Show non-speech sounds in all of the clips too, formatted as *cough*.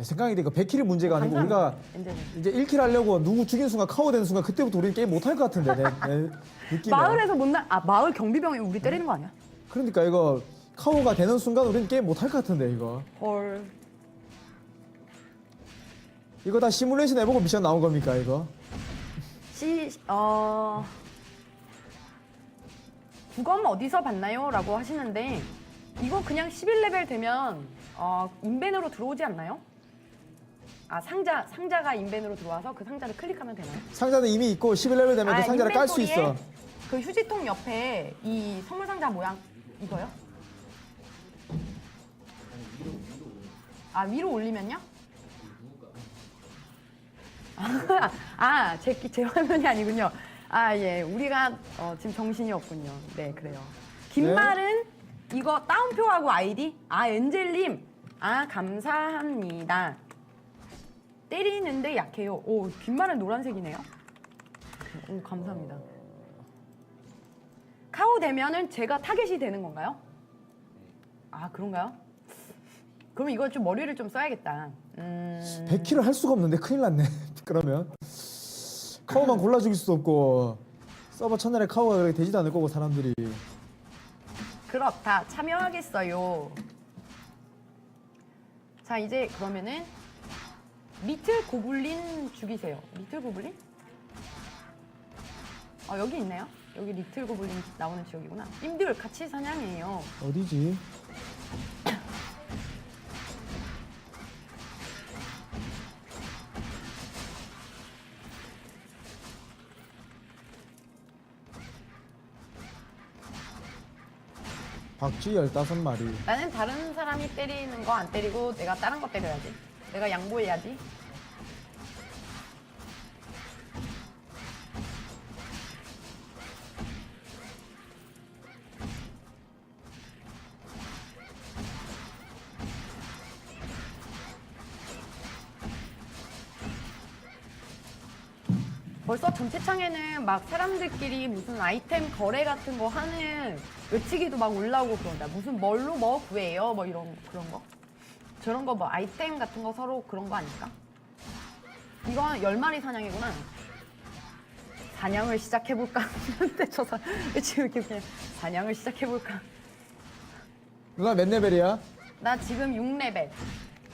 내 생각이 이거 100킬 문제가 아니고 우리가 이제 이제 1킬 하려고 누구 죽인 순간 카오 되는 순간 그때부터 우리 게임 못할 것 같은데 내, 내 느낌에. 마을에서 못나 아 마을 경비병이 우리 때리는 거 아니야? 그러니까 이거 카오가 되는 순간 우리는 게임 못할 것 같은데 이거. 헐. 이거 다 시뮬레이션 해보고 미션 나온 겁니까 이거? 시, 어, 부검 어디서 봤나요? 라고 하시는데, 이거 그냥 11레벨 되면, 어, 인벤으로 들어오지 않나요? 아, 상자, 상자가 인벤으로 들어와서 그 상자를 클릭하면 되나요? 상자는 이미 있고 11레벨 되면 그 상자를 깔수 있어. 아, 인벤토리에 그 휴지통 옆에 이 선물 상자 모양, 이거요? 아, 위로 올리면요? 아, 제, 제 화면이 아니군요. 아, 예. 우리가 어, 지금 정신이 없군요. 네, 그래요. 김말은 이거 따옴표하고 아이디? 아, 엔젤님. 아, 감사합니다. 때리는데 약해요. 오, 빈말은 노란색이네요. 오, 감사합니다. 카오 되면은 제가 타겟이 되는 건가요? 아, 그런가요? 그럼 이거 좀 머리를 좀 써야겠다. 음. 100킬을 할 수가 없는데 큰일 났네. *laughs* 그러면 카오만 골라 죽일 수도 없고 서버 첫날에 카오가 그렇게 되지도 않을 거고 사람들이 그렇다. 참여하겠어요. 자, 이제 그러면은 리틀 고블린 죽이세요. 리틀 고블린? 어, 여기 있네요. 여기 리틀 고블린 나오는 지역이구나. 님들 같이 사냥해요. 어디지? 박쥐 15마리 나는 다른 사람이 때리는 거 안 때리고 내가 다른 거 때려야지. 내가 양보해야지. 벌써 전체 창에는 막 사람들끼리 무슨 아이템 거래 같은 거 하는 외치기도 막 올라오고 그런다. 무슨 뭘로 뭐 구해요? 뭐 이런 그런 거. 저런 거 뭐 아이템 같은 거 서로 그런 거 아닐까? 이건 열 마리 사냥이구나. 사냥을 시작해볼까? *laughs* 근데 저 사, 지금 이렇게 그냥 사냥을 시작해볼까? 누나 몇 레벨이야? 나 지금 6레벨.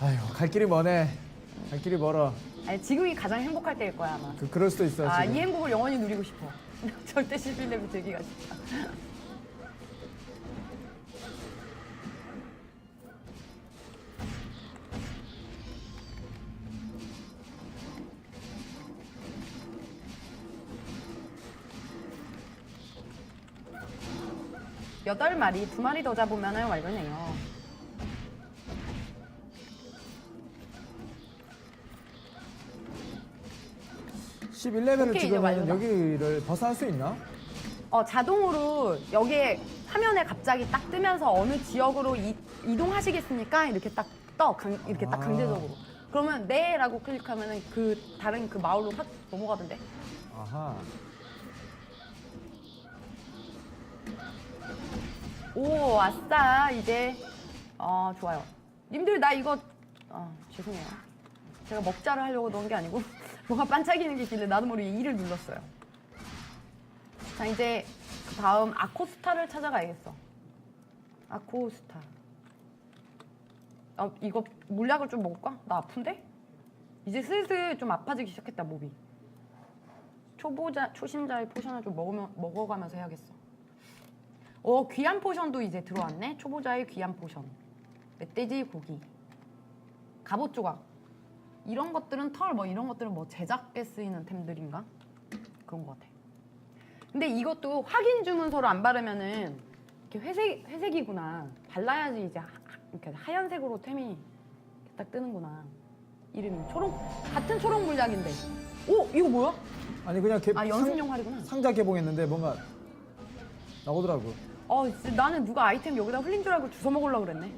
아휴 갈 길이 머네 갈 길이 멀어 아니, 지금이 가장 행복할 때일 거야, 아마. 그, 그럴 수도 있어 아, 지금 이 행복을 영원히 누리고 싶어. *laughs* 절대 11레벨 되기가 싶다. 여덟 마리, 두 마리 더 잡으면 완료네요. 11레벨을 오케이, 이제 찍으면 완료다. 여기를 벗어날 수 있나? 어, 자동으로 여기에 화면에 갑자기 딱 뜨면서 어느 지역으로 이, 이동하시겠습니까? 이렇게 딱 떠, 강, 이렇게 딱 아. 강제적으로. 그러면 네라고 클릭하면은 그 다른 그 마을로 확 넘어가던데. 아하 오, 아싸. 이제 어, 좋아요. 님들 나 이거 아, 죄송해요. 제가 먹자를 하려고 넣은 게 아니고 *laughs* 뭐가 반짝이는 게 있길래 나도 모르게 2를 눌렀어요. 자, 이제 그 다음 아코스타를 찾아가야겠어. 아코스타. 아, 이거 물약을 좀 먹을까? 나 아픈데? 이제 슬슬 좀 아파지기 시작했다, 몸이. 초보자, 초심자의 포션을 좀 먹으면, 먹어가면서 해야겠어. 어, 귀한 포션도 이제 들어왔네. 초보자의 귀한 포션. 멧돼지 고기. 갑옷 조각. 이런 것들은 털, 뭐 이런 것들은 뭐 제작에 쓰이는 템들인가? 그런 것 같아. 근데 이것도 확인 주문서를 안 바르면은 이렇게 회색, 회색이구나. 발라야지 이제 하, 이렇게 하얀색으로 템이 딱 뜨는구나. 이름이 초록, 같은 초록 물약인데. 오, 이거 뭐야? 아니 그냥 개, 아, 연습용 활이구나. 상, 자 개봉했는데 뭔가 나오더라고 어, 나는 누가 아이템 여기다 흘린 줄 알고 주워 먹으려고 그랬네.